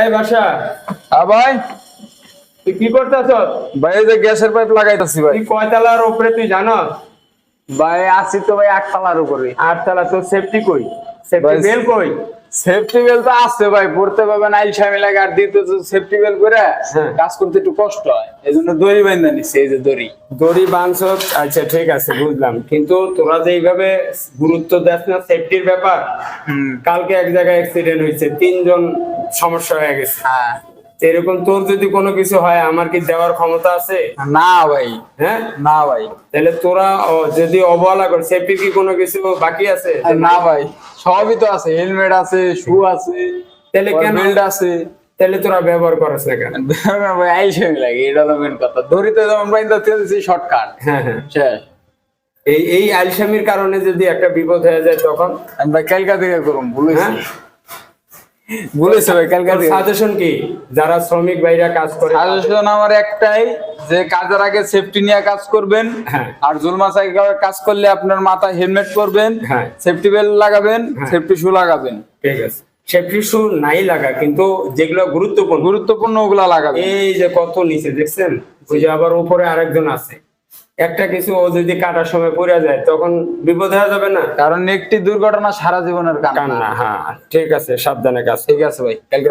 এই বাসা। হ্যাঁ ভাই। তুই কি করতেছ? ভাই এই যে গ্যাসের পাইপ লাগাইতেছি ভাই। তুই কয়তলার উপরে তুই জানস ভাই আছি তো ভাই উপরে। আটতলা সেফটি কই? সেফটি বেল কই? সেফটি বেল তো আছে ভাই পড়তে দিতে তো সেফটি বেল করে হ্যাঁ। কাজ করতে একটু কষ্ট হয়। দড়ি নিচ্ছে এই যে দড়ি। দড়ি বাঁধছ? আচ্ছা ঠিক আছে বুঝলাম। কিন্তু তোরা যে এইভাবে গুরুত্ব দেস না সেফটির ব্যাপার কালকে এক জায়গায় অ্যাক্সিডেন্ট হয়েছে তিনজন সমস্যা হয়ে গেছে। হ্যাঁ। এরকম তোর যদি কোনো কিছু হয় আমার কি দেওয়ার ক্ষমতা আছে? না ভাই। হ্যাঁ? না ভাই। তাহলে তোরা যদি অবহেলা কর সেফটির কি কোনো কিছু বাকি আছে? না ভাই সবই তো আছে। হেলমেট আছে শু আছে তাহলে কেন? বেল্ট আছে। তাহলে তোরা ব্যবহার করস না কেন? ভাই আইল সামি লাগে এটা তো মেন কথা। দড়িতে যেমন বাইন্ধা দিয়েছি শর্টকাট হ্যাঁ হ্যাঁ। এই এই আলসামির কারণে যদি একটা বিপদ হয়ে যায় তখন? আমরা ভাই কালকা থেকে করুন ভুলেছি হ্যাঁ? কালকা থেকে সাজেশন কি যারা শ্রমিক ভাইরা কাজ করে সাজেশন আমার একটাই যে কাজের আগে সেফটি নিয়ে কাজ করবেন হ্যাঁ। আর জুলমা সাইকেল কাজ করলে আপনার মাথায় হেলমেট পরবেন হ্যাঁ। সেফটি বেল্ট লাগাবেন হ্যাঁ। সেফটি শু লাগাবেন ঠিক আছে সেফটি শু নাই লাগা কিন্তু যেগুলো গুরুত্বপূর্ণ গুরুত্বপূর্ণ ওগুলা লাগাবেন এই যে কত নিচে দেখছেন ওই যে আবার উপরে আরেকজন আছে একটা কিছু ও যদি কাটার সময় পড়ে যায় তখন বিপদ হয়ে যাবে না? কারণ একটি দুর্ঘটনা সারা জীবনের কান্না। হ্যাঁ ঠিক আছে সাবধানে কাজ ঠিক আছে ভাই কালকে